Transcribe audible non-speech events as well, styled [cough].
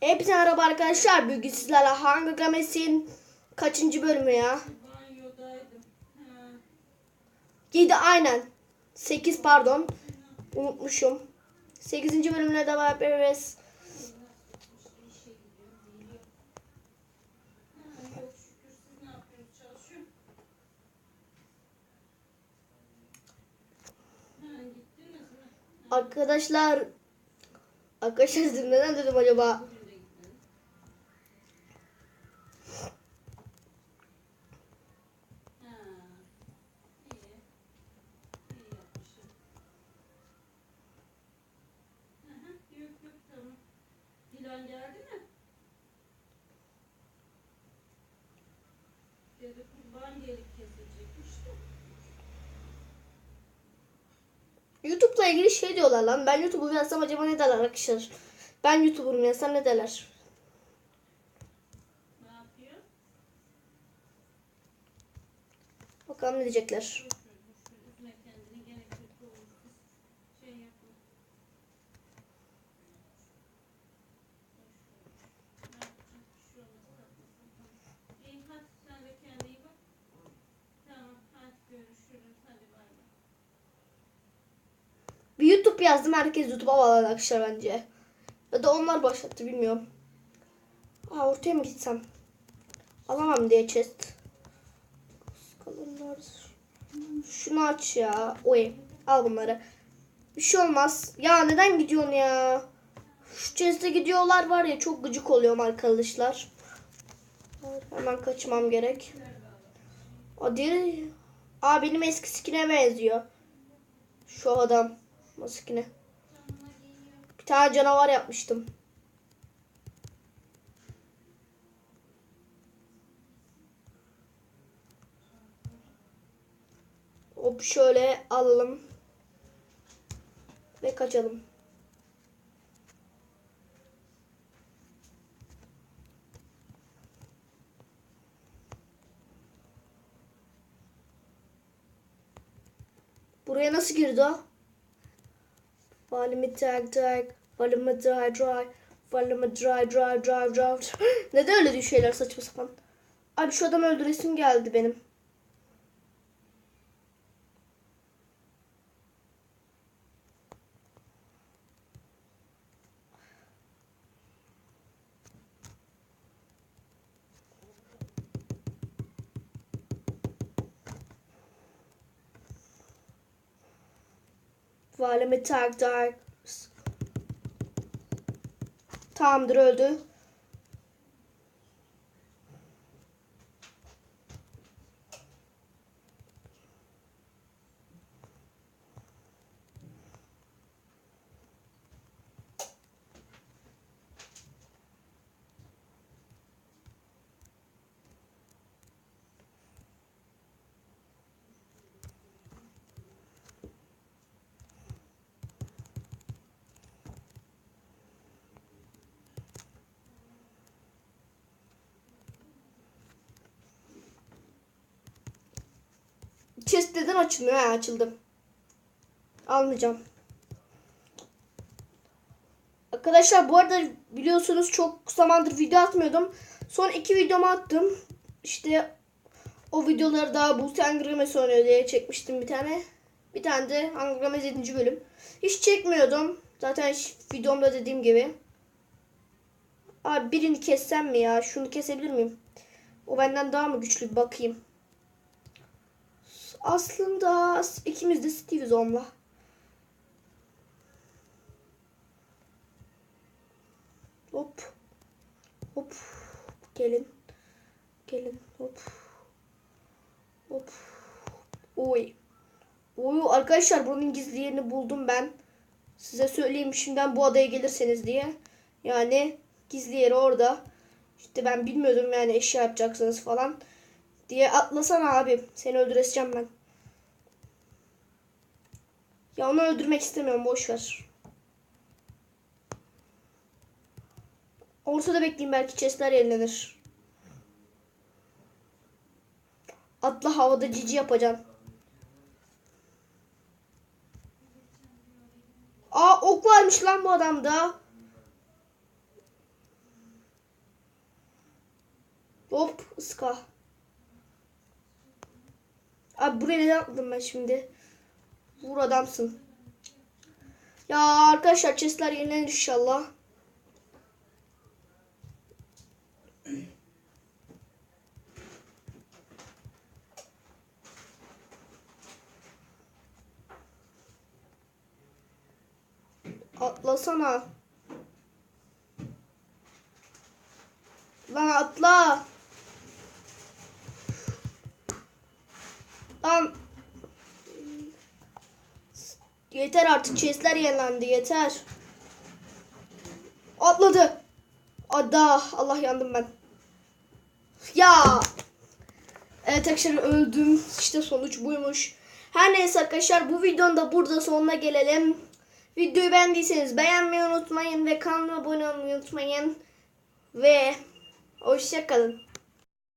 Hepinize merhaba arkadaşlar. Bugün sizlerle Hunger Games'in kaçıncı bölümü ya? Banyodaydım. Ha. 7 aynen. 8 pardon. Unutmuşum. 8. bölümle devam ederiz. Arkadaşlar Arkadaşlar neden dedim acaba? Dilan geldi mi? Dedi kurban gelip kesilecekmiş de. YouTube'la ilgili şey diyorlar lan. Ben YouTube'u yazsam acaba ne derler arkadaşlar? Ben YouTuber'ım yazsam ne derler? Ne yapıyor? Bakalım ne diyecekler. YouTube yazdım. Herkes YouTube'a bağladı arkadaşlar bence. Ya da onlar başlattı bilmiyorum. Aa ortaya mı gitsem? Alamam diye chest. Şunu aç ya. Oy. Al bunları. Bir şey olmaz. Ya neden gidiyorsun ya? Şu chest'e gidiyorlar var ya çok gıcık oluyorum arkadaşlar. Hemen kaçmam gerek. Hadi. Aa benim eski skine benziyor. Şu adam. Maskine. Bir tane canavar yapmıştım. Hop şöyle alalım. Ve kaçalım. Buraya nasıl girdi o? Tag tag, follow me dry dry, me dry dry dry dry. [gasps] Neden öyle diyor şeyler saçma sapan? Abi şu adamı öldüresim geldi benim. Follow me tag tag. Tamamdır öldü. Chest neden açılmıyor? Ha açıldı. Almayacağım. Arkadaşlar bu arada biliyorsunuz çok zamandır video atmıyordum. Son iki videomu attım. İşte o videoları da Buse Angremes oynuyor diye çekmiştim bir tane. Bir tane de Angremes 7. bölüm. Hiç çekmiyordum. Zaten videomda dediğim gibi. Abi birini kessem mi ya? Şunu kesebilir miyim? O benden daha mı güçlü bakayım. Aslında ikimiz de Steve'iz onunla. Hop. Hop. Gelin. Gelin. Hop. Hop. Oy. Oy arkadaşlar bunun gizli yerini buldum ben. Size söyleyeyim şimdiden bu adaya gelirseniz diye. Yani gizli yeri orada. İşte ben bilmiyordum yani eşya yapacaksınız falan diye atlasana abi. Seni öldüreceğim ben. Ya onu öldürmek istemiyorum boş ver. Ortada bekleyeyim belki chestler yenilenir. Atla havada cici yapacaksın. Aa ok varmış lan bu adamda. Hop ıska. Abi buraya neden atladım ben şimdi? Vur adamsın. Ya arkadaşlar chestler yenilenir inşallah. Atlasana. Lan atla. Lan. Yeter artık chestler yenilendi yeter. Atladı. Ada Allah yandım ben. Ya. Evet arkadaşlar öldüm. İşte sonuç buymuş. Her neyse arkadaşlar bu videonun da burada sonuna gelelim. Videoyu beğendiyseniz beğenmeyi unutmayın ve kanalıma abone olmayı unutmayın. Ve hoşçakalın.